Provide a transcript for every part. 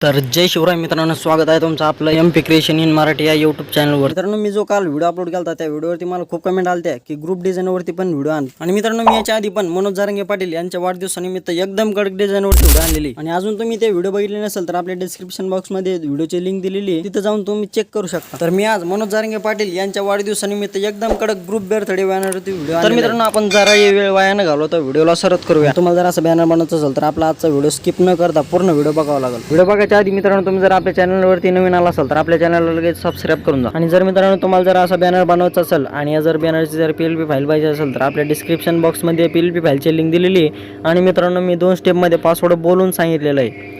तर जय शिवराय मित्रांनो स्वागत आहे तुमचं आपलं M P creation in Marathi या यूट्यूब चॅनलवर मित्रांनो मी जो काल व्हिडिओ अपलोड केला त्या व्हिडिओवरती मला खूप कमेंट आल्या की ग्रुप डिझाईनवरती पण व्हिडिओ आण. आणि मित्रांनो मी याच्या आधी पण मनोज जारंगे पाटील यांच्या वाढदिवसानिमित्त एकदम कडक डिझाईनवरती व्हिडिओ आणलेली. आणि अजून तुम्ही ते व्हिडिओ बघितले नसेल तर आपल्या डिस्क्रिप्शन बॉक्समध्ये व्हिडिओची लिंक दिलेली आहे. तिथं जाऊन तुम्ही चेक करू शकता. तर मी आज मनोज जारंगे पाटील यांच्या वाढदिवसानिमित्त एकदम कडक ग्रुप बॅनरसाठी बॅनरवरती व्हिडिओ तर मित्रांनो आपण जरा हे वेळ वाया न घालवतो व्हिडिओला सरत करूया. तुम्हाला जर असं बॅनर बनवायचं असेल तर आपला आजचा व्हिडिओ स्किप न करता पूर्ण व्हिडिओ बघावा लागेल. व्हिडिओ त्याच्या आधी मित्रांनो तुम्ही जर आपल्या चॅनलवरती नवीन आला असाल तर आपल्या चॅनलला लगेच सबस्क्राईब करून जा. आणि जर मित्रांनो तुम्हाला जर असा बॅनर बनवायचा असेल आणि या जर बॅनरची जर पी एल पी फाईल पाहिजे असेल तर आपल्या डिस्क्रिप्शन बॉक्समध्ये पी एल पी फाईलची लिंक दिलेली आहे. आणि मित्रांनो मी दोन स्टेपमध्ये पासवर्ड बोलून सांगितलेलं आहे.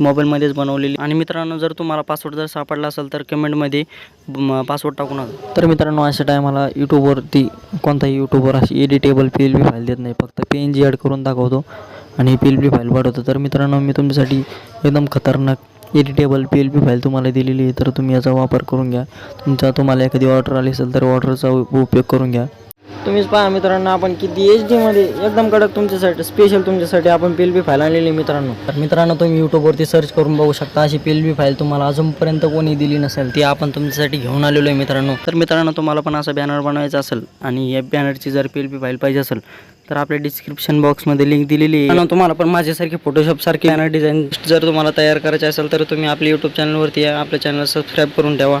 मोबाईलमध्येच बनवलेली. आणि मित्रांनो जर तुम्हाला पासवर्ड जर सापडला असेल तर कमेंटमध्ये पासवर्ड टाकू नका. तर मित्रांनो अशा टायमाला यूट्यूबवरती कोणताही यूट्यूबवर अशी editable P L B file देत नाही. फक्त पी एन जी ॲड करून दाखवतो आणि पी एल बी फाईल वाढवतो तर मित्रांनो मी तुमच्यासाठी एकदम खतरनाक editable P L P file तुम्हाला दिलेली आहे. तर तुम्ही याचा वापर करून घ्या. तुमचा तुम्हाला एखादी ऑर्डर आली असेल तर ऑर्डरचा उपयोग करून घ्या. तुम्हीच पहा मित्रांनो आपण किती एच डीमध्ये एकदम कडक तुमच्यासाठी स्पेशल तुमच्यासाठी आपण पी एल बी फाईल आणलेली आहे मित्रांनो. तर मित्रांनो तुम्ही यूट्यूबवरती सर्च करून बघू शकता अशी पी एल बी फाईल तुम्हाला अजूनपर्यंत कोणी दिली नसेल ती आपण तुमच्यासाठी घेऊन आलेलो आहे मित्रांनो. तर मित्रांनो तुम्हाला पण असा बॅनर बनवायचा असेल आणि या बॅनरची जर पी एल बी फाईल पाहिजे असेल तर आपल्या डिस्क्रिप्शन बॉक्समध्ये लिंक दिलेली आहे. तुम्हाला पण माझ्यासारखे फोटोशॉप सारखे बॅनर डिझाईन जर तुम्हाला तयार करायचे असेल तर तुम्ही आपल्या यूट्यूब चॅनलवरती आपल्या चॅनल सबस्क्राईब करून ठेवा.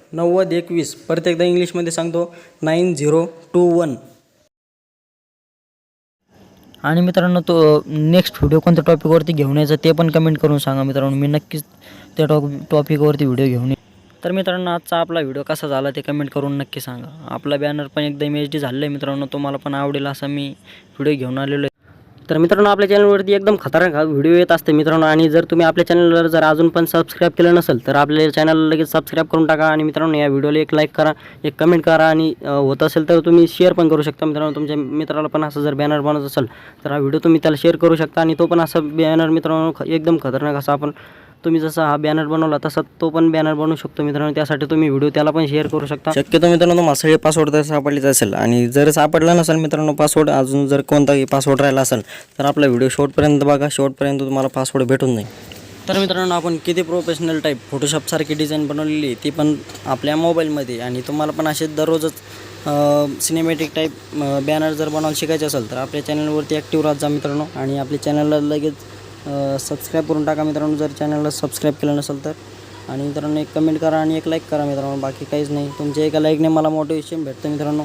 नव्वद एकवीस. परत एकदा इंग्लिशमध्ये सांगतो. Nine zero two one. आणि मित्रांनो तो नेक्स्ट व्हिडिओ कोणत्या टॉपिकवरती घेऊन यायचा ते पण कमेंट करून सांगा मित्रांनो. मी नक्कीच त्या टॉप टॉपिकवरती व्हिडिओ घेऊन येईन. तर मित्रांनो आजचा आपला व्हिडिओ कसा झाला ते कमेंट करून नक्की सांगा. आपला बॅनर पण एकदम एच डी झालं आहे मित्रांनो. तुम्हाला पण आवडेल असा मी व्हिडिओ घेऊन आलेलो आहे. तर मित्रांनो आपल्या चॅनलवरती एकदम खतरनाक व्हिडिओ येत असते मित्रांनो आणि जर तुम्ही आपल्या चॅनलवर जर अजून पण सबस्क्राईब केलं नसेल तर आपल्या चॅनलला लगेच सबस्क्राईब करून टाका आणि मित्रांनो या व्हिडिओला एक लाईक करा एक कमेंट करा आणि होत असेल तर तुम्ही शेअर पण करू शकता. मित्रांनो तुमच्या मित्राला पण असं जर बॅनर बनवत असेल तर हा व्हिडिओ तुम्ही त्याला शेअर करू शकता आणि तो पण असा बॅनर मित्रांनो एकदम खतरनाक असा आपण तुम्ही जसा हा बॅनर बनवला तसा तो पण बॅनर बनवू शकतो मित्रांनो. त्यासाठी तुम्ही व्हिडिओ त्याला पण शेअर करू शकता. शक्यतो मित्रांनो तुम्हाला सगळे पासवर्ड जर सापडलेच असेल. आणि जर सापडला नसेल मित्रांनो पासवर्ड अजून जर कोणताही पासवर्ड राहिला असेल तर आपला व्हिडिओ शेवटपर्यंत बघा. शेवटपर्यंत तुम्हाला पासवर्ड भेटून जाईल. तर मित्रांनो आपण किती प्रोफेशनल टाईप फोटोशॉपसारखी डिझाईन बनवलेली ती पण आपल्या मोबाईलमध्ये आणि तुम्हाला पण असे दररोजच सिनेमॅटिक टाईप बॅनर जर बनवायला शिकायचे असेल तर आपल्या चॅनलवरती ॲक्टिव्ह राहत जा मित्रांनो. आणि आपल्या चॅनलला लगेच सबस्क्राईब करून टाका मित्रांनो. जर चॅनलला सबस्क्राईब केलं नसेल तर. आणि मित्रांनो एक कमेंट करा आणि एक लाईक करा मित्रांनो. बाकी काहीच नाही. तुमच्या एका लाईकने मला मोटिवेशन भेटतं मित्रांनो.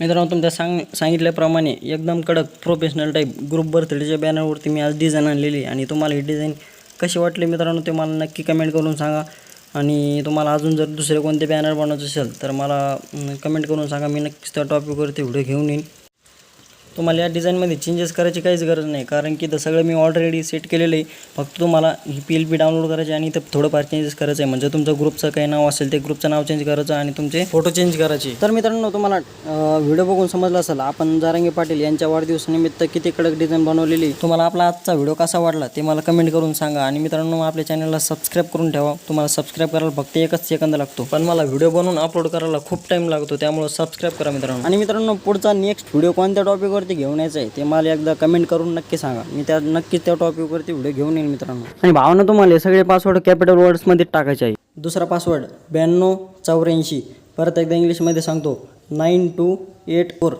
मित्रांनो तुमच्या सांग सांगितल्याप्रमाणे एकदम कडक प्रोफेशनल टाईप ग्रुप बर्थडेच्या बॅनरवरती मी आज डिझाईन आणलेली आणि तुम्हाला ही डिझाईन कशी वाटली मित्रांनो ते मला नक्की कमेंट करून सांगा. आणि तुम्हाला अजून जर दुसरे कोणते बॅनर बनवायचे असेल तर मला कमेंट करून सांगा. मी नक्कीच त्या टॉपिकवरती व्हिडिओ घेऊन येईन. तुम्हाला या डिझाईनमध्ये चेंजेस करायची काहीच गरज नाही. कारण की तर सगळं मी ऑलरेडी सेट केलेलं आहे फक्त तुम्हाला ही पी एल पी डाउनलोड करायची आणि तर थोडंफार चेंजेस करायचं आहे. म्हणजे तुमचं ग्रुपचं काही नाव असेल ते ग्रुपचं नाव चेंज करायचं आणि तुमचे फोटो चेंज करायचे. तर मित्रांनो तुम्हाला व्हिडिओ बघून समजलं असेल आपण जारंगी पाटील यांच्या वाढदिवसानिमित्त किती कडक डिझाईन बनवलेली. तुम्हाला आपला आजचा व्हिडिओ कसा वाटला ते मला कमेंट करून सांगा. आणि मित्रांनो आपल्या चॅनलला सबस्क्राईब करून ठेवा. तुम्हाला सबस्क्राईब करायला फक्त एकच सेकंद लागतो. पण मला व्हिडिओ बनवून अपलोड करायला खूप टाईम लागतो. त्यामुळे सबस्क्राईब करा मित्रांनो. आणि मित्रांनो पुढचा नेक्स्ट व्हिडिओ कोणत्या टॉपिकवरती घेऊन यायचा आहे ते मला एकदा कमेंट करून नक्की सांगा. मी त्या नक्कीच त्या टॉपिकवरती व्हिडिओ घेऊन येईन मित्रांनो. आणि भावना तुम्हाला हे सगळे पासवर्ड कॅपिटल वर्ड्समध्ये टाकायचे आहे. दुसरा पासवर्ड ब्याण्णव चौऱ्याऐंशी. परत एकदा इंग्लिशमध्ये सांगतो nine two eight four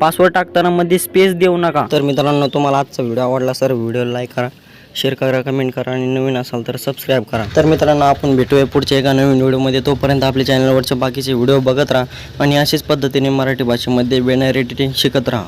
password टाकताना मध्ये स्पेस देऊ नका. तर मित्रांनो तुम्हाला आजचा व्हिडिओ आवडला सर व्हिडिओ लाईक करा शेअर करा कमेंट करा आणि नवीन असाल तर सबस्क्राईब करा. तर मित्रांनो आपण भेटूया पुढच्या एका नवीन व्हिडिओमध्ये तोपर्यंत आपल्या चॅनलवरचे बाकीचे व्हिडिओ बघत राहा आणि अशाच पद्धतीने मराठी भाषेमध्ये बॅनर एडिटिंग शिकत राहा.